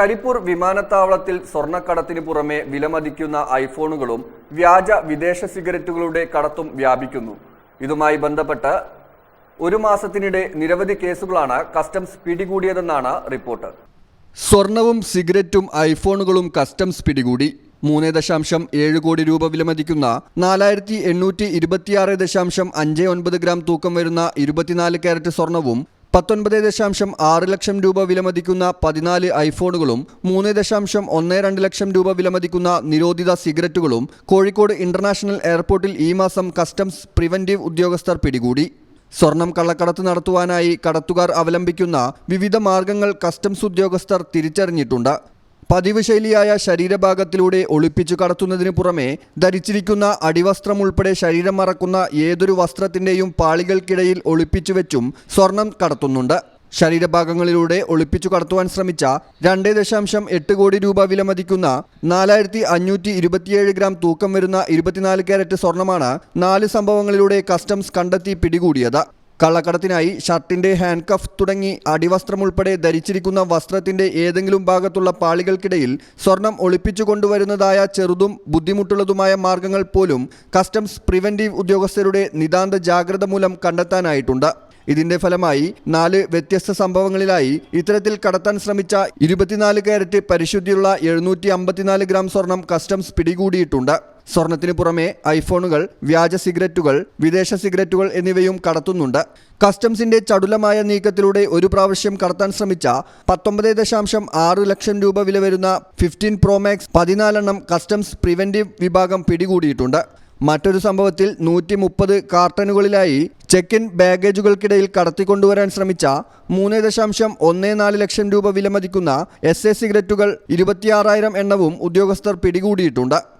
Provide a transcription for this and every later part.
കരിപ്പൂർ വിമാനത്താവളത്തിൽ സ്വർണക്കടത്തിന് പുറമെ വിലമതിക്കുന്ന ഐഫോണുകളും വ്യാജ വിദേശ സിഗരറ്റുകളുടെ കടത്തും വ്യാപിക്കുന്നു. ഇതുമായി ബന്ധപ്പെട്ട് ഒരു മാസത്തിനിടെ നിരവധി കേസുകളാണ് കസ്റ്റംസ് പിടികൂടിയതെന്നാണ് റിപ്പോർട്ട്. സ്വർണവും സിഗരറ്റും ഐഫോണുകളും കസ്റ്റംസ് പിടികൂടി. മൂന്ന് ദശാംശം ഏഴ് കോടി രൂപ വിലമതിക്കുന്ന നാലായിരത്തി എണ്ണൂറ്റി ഇരുപത്തിയാറ് ദശാംശം അഞ്ച് ഒൻപത് ഗ്രാം തൂക്കം വരുന്ന ഇരുപത്തിനാല് കാരറ്റ് സ്വർണവും പത്തൊൻപത് ദശാംശം ആറ് ലക്ഷം രൂപ വിലമതിക്കുന്ന പതിനാല് ഐഫോണുകളും മൂന്ന് ദശാംശം ഒന്ന് രണ്ട് ലക്ഷം രൂപ വിലമതിക്കുന്ന നിരോധിത സിഗരറ്റുകളും കോഴിക്കോട് ഇന്റർനാഷണൽ എയർപോർട്ടിൽ ഈ മാസം കസ്റ്റംസ് പ്രിവന്റീവ് ഉദ്യോഗസ്ഥർ പിടികൂടി. സ്വർണം കള്ളക്കടത്ത് നടത്തുവാനായി കടത്തുകാർ അവലംബിക്കുന്ന വിവിധ മാർഗങ്ങൾ കസ്റ്റംസ് ഉദ്യോഗസ്ഥർ തിരിച്ചറിഞ്ഞിട്ടുണ്ട്. പതിവ് ശൈലിയായ ശരീരഭാഗത്തിലൂടെ ഒളിപ്പിച്ചു കടത്തുന്നതിനു പുറമെ ധരിച്ചിരിക്കുന്ന അടിവസ്ത്രം ഉൾപ്പെടെ ശരീരം മറക്കുന്ന ഏതൊരു വസ്ത്രത്തിന്റെയും പാളികൾക്കിടയിൽ ഒളിപ്പിച്ചു വെച്ചും സ്വർണം കടത്തുന്നുണ്ട്. ശരീരഭാഗങ്ങളിലൂടെ ഒളിപ്പിച്ചു കടത്തുവാൻ ശ്രമിച്ച രണ്ട് ദശാംശം എട്ട് കോടി രൂപ വിലമതിക്കുന്ന നാലായിരത്തി അഞ്ഞൂറ്റി ഇരുപത്തിയേഴ് ഗ്രാം തൂക്കം വരുന്ന ഇരുപത്തിനാല് ക്യാരറ്റ് സ്വർണമാണ് നാല് സംഭവങ്ങളിലൂടെ കസ്റ്റംസ് കണ്ടെത്തി പിടികൂടിയത്. കള്ളക്കടത്തിനായി ഷർട്ടിന്റെ ഹാൻഡ് കഫ് തുടങ്ങി അടിവസ്ത്രം ഉൾപ്പെടെ ധരിച്ചിരിക്കുന്ന വസ്ത്രത്തിന്റെ ഏതെങ്കിലും ഭാഗത്തുള്ള പാളികൾക്കിടയിൽ സ്വർണം ഒളിപ്പിച്ചു കൊണ്ടുവരുന്നതായ ചെറുതും ബുദ്ധിമുട്ടുള്ളതുമായ മാർഗങ്ങൾ പോലും കസ്റ്റംസ് പ്രിവന്റീവ് ഉദ്യോഗസ്ഥരുടെ നിതാന്ത ജാഗ്രത മൂലം കണ്ടെത്താനായിട്ടുണ്ട്. ഇതിന്റെ ഫലമായി നാല് വ്യത്യസ്ത സംഭവങ്ങളിലായി ഇത്തരത്തിൽ കടത്താൻ ശ്രമിച്ച ഇരുപത്തിനാല് കാരറ്റ് പരിശുദ്ധിയുള്ള എഴുന്നൂറ്റി ഗ്രാം സ്വർണം കസ്റ്റംസ് പിടികൂടിയിട്ടുണ്ട്. സ്വർണത്തിന് പുറമെ ഐഫോണുകൾ വ്യാജ സിഗരറ്റുകൾ വിദേശ സിഗരറ്റുകൾ എന്നിവയും കടത്തുന്നുണ്ട്. കസ്റ്റംസിന്റെ ചടുലമായ നീക്കത്തിലൂടെ ഒരു പ്രാവശ്യം കടത്താൻ ശ്രമിച്ച പത്തൊമ്പത് ദശാംശം ആറ് ലക്ഷം രൂപ വില വരുന്ന ഫിഫ്റ്റീൻ പ്രോമാക്സ് പതിനാലെണ്ണം കസ്റ്റംസ് പ്രിവെന്റീവ് വിഭാഗം പിടികൂടിയിട്ടുണ്ട്. മറ്റൊരു സംഭവത്തിൽ നൂറ്റി മുപ്പത് കാർട്ടനുകളിലായി ചെക്ക് ഇൻ ബാഗേജുകൾക്കിടയിൽ കടത്തിക്കൊണ്ടുവരാൻ ശ്രമിച്ച മൂന്ന് ദശാംശം ഒന്ന് നാല് ലക്ഷം രൂപ വിലമതിക്കുന്ന എസ് എ സിഗരറ്റുകൾ ഇരുപത്തിയാറായിരം എണ്ണവും ഉദ്യോഗസ്ഥർ പിടികൂടിയിട്ടുണ്ട്.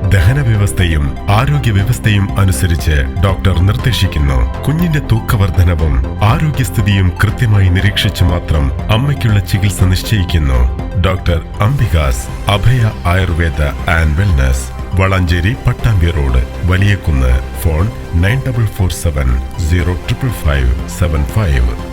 ദഹന വ്യവസ്ഥയും ആരോഗ്യ വ്യവസ്ഥയും അനുസരിച്ച് ഡോക്ടർ നിർദ്ദേശിക്കുന്നു. കുഞ്ഞിന്റെ തൂക്കവർദ്ധനവും ആരോഗ്യസ്ഥിതിയും കൃത്യമായി നിരീക്ഷിച്ചു മാത്രം അമ്മയ്ക്കുള്ള ചികിത്സ നിശ്ചയിക്കുന്നു. Doctor Ambika's Abhaya Ayurveda and wellness Valanchery Pattambi road Valiyakunnu phone nine double four seven zero triple five seven five.